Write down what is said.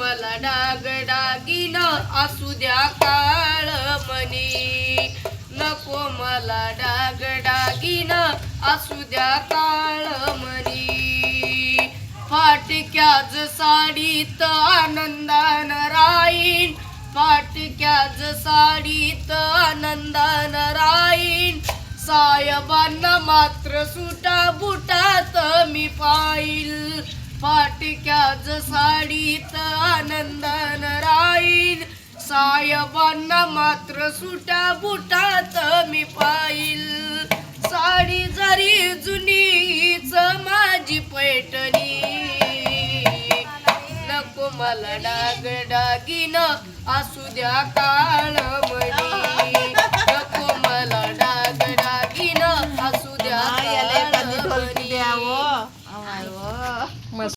मला डाग डागिन असू द्या काळ मनी. नको मला डाग डागिन असू द्या काळ मनी. फाटक्याच साडीत आनंदान राहीन. फाटक्याच साडीत आनंदान साहेबांना मात्र सुटा बुटात मी पाईल फाटक्याच साडीत आनंदान राहील. साहेबांना मात्र सुटा बुटात मी पाईल साडी जरी जुनीच माझी पैठणी. नको मला डाग डागिन असू द्या काळ